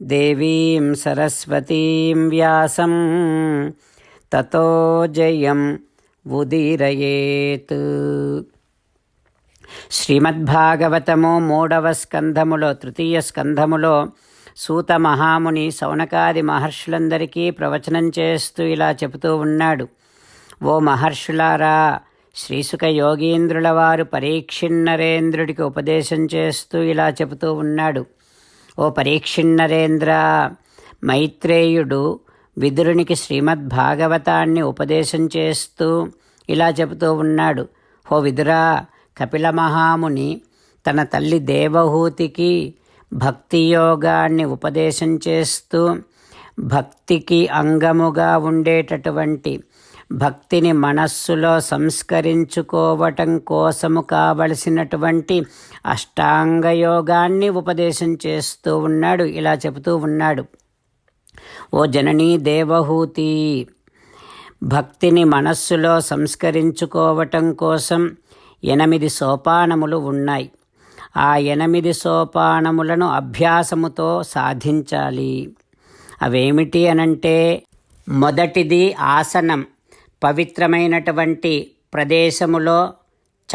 దేవీం సరస్వతీం వ్యాసం తతో జయం ఉదీరయేత్ శ్రీమద్భాగవతము మూడవ స్కంధములో తృతీయ స్కంధములో సూత మహాముని సౌనకాది మహర్షులందరికీ ప్రవచనం చేస్తూ ఇలా చెబుతూ ఉన్నాడు. ఓ మహర్షులారా శ్రీసుక యోగీంద్రుల వారు పరీక్షిన్నరేంద్రుడికి ఉపదేశం చేస్తూ ఇలా చెబుతూ ఉన్నాడు. ఓ పరీక్షిన్నరేంద్ర మైత్రేయుడు విదురునికి శ్రీమద్భాగవతాన్ని ఉపదేశం చేస్తూ ఇలా చెబుతూ ఉన్నాడు. ఓ విదురా కపిల మహాముని తన తల్లి దేవహూతికి భక్తి యోగాన్ని ఉపదేశం చేస్తూ భక్తికి అంగముగా ఉండేటటువంటి భక్తిని మనస్సులో సంస్కరించుకోవటం కోసము కావలసినటువంటి అష్టాంగ యోగాన్ని ఉపదేశం చేస్తూ ఉన్నాడు. ఇలా చెబుతూ ఉన్నాడు. ఓ జననీ దేవహూతి భక్తిని మనస్సులో సంస్కరించుకోవటం కోసం ఎనిమిది సోపానములు ఉన్నాయి. ఆ ఎనిమిది సోపానములను అభ్యాసముతో సాధించాలి. అవేమిటి అనంటే మొదటిది ఆసనం. పవిత్రమైనటువంటి ప్రదేశములో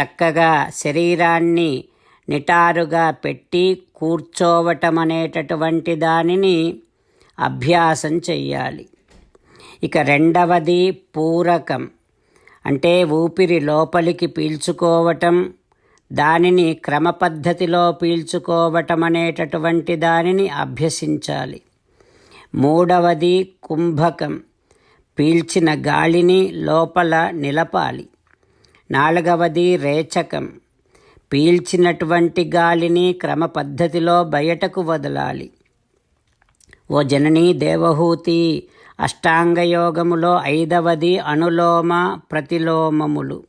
చక్కగా శరీరాన్ని నిటారుగా పెట్టి కూర్చోవటం అనేటటువంటి దానిని అభ్యాసం చెయ్యాలి. ఇక రెండవది పూరకం. అంటే ఊపిరి లోపలికి పీల్చుకోవటం దానిని క్రమపద్ధతిలో పీల్చుకోవటం అనేటటువంటి దానిని అభ్యసించాలి. మూడవది కుంభకం. పీల్చిన గాలిని లోపల నిలపాలి. నాలుగవది రేచకం. పీల్చినటువంటి గాలిని క్రమ పద్ధతిలో బయటకు వదలాలి. ఓ జననీ దేవహూతి అష్టాంగయోగములో ఐదవది అనులోమ ప్రతిలోమములు.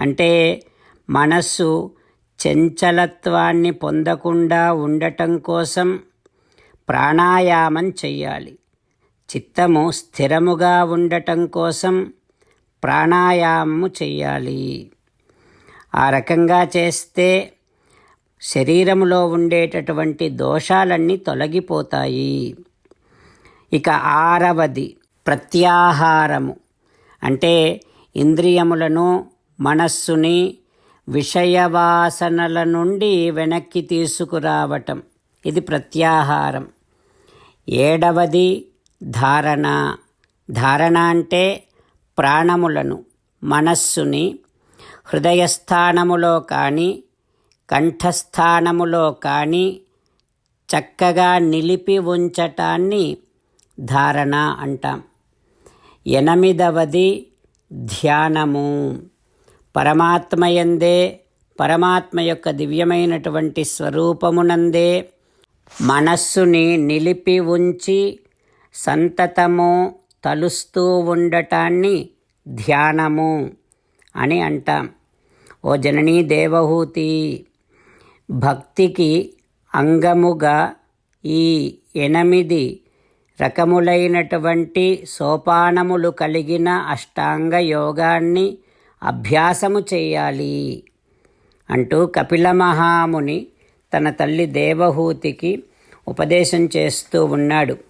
అంటే మనస్సు చంచలత్వాన్ని పొందకుండా ఉండటం కోసం ప్రాణాయామం చెయ్యాలి. చిత్తము స్థిరముగా ఉండటం కోసం ప్రాణాయామము చేయాలి ఆ రకంగా చేస్తే శరీరములో ఉండేటటువంటి దోషాలన్నీ తొలగిపోతాయి. ఇక ఆరవది ప్రత్యాహారము. అంటే ఇంద్రియములను మనస్సుని విషయవాసనల నుండి వెనక్కి తీసుకురావటం. ఇది ప్రత్యాహారం. ఏడవది ధారణ. ధారణ అంటే ప్రాణములను మనస్సుని హృదయస్థానములో కానీ కంఠస్థానములో కానీ చక్కగా నిలిపి ఉంచటాన్ని ధారణ అంటాం. ఎనిమిదవది ధ్యానము. పరమాత్మయందే పరమాత్మ యొక్క దివ్యమైనటువంటి స్వరూపమునందే మనస్సుని నిలిపి ఉంచి సంతతము తలుస్తూ ఉండటాన్ని ధ్యానము అని అంటాం. ఓ జననీ దేవహూతి భక్తికి అంగముగా ఈ ఎనిమిది రకములైనటువంటి సోపానములు కలిగిన అష్టాంగ యోగాన్ని అభ్యాసము చేయాలి అంటూ కపిల మహాముని తన తల్లి దేవహూతికి ఉపదేశం చేస్తూ ఉన్నాడు.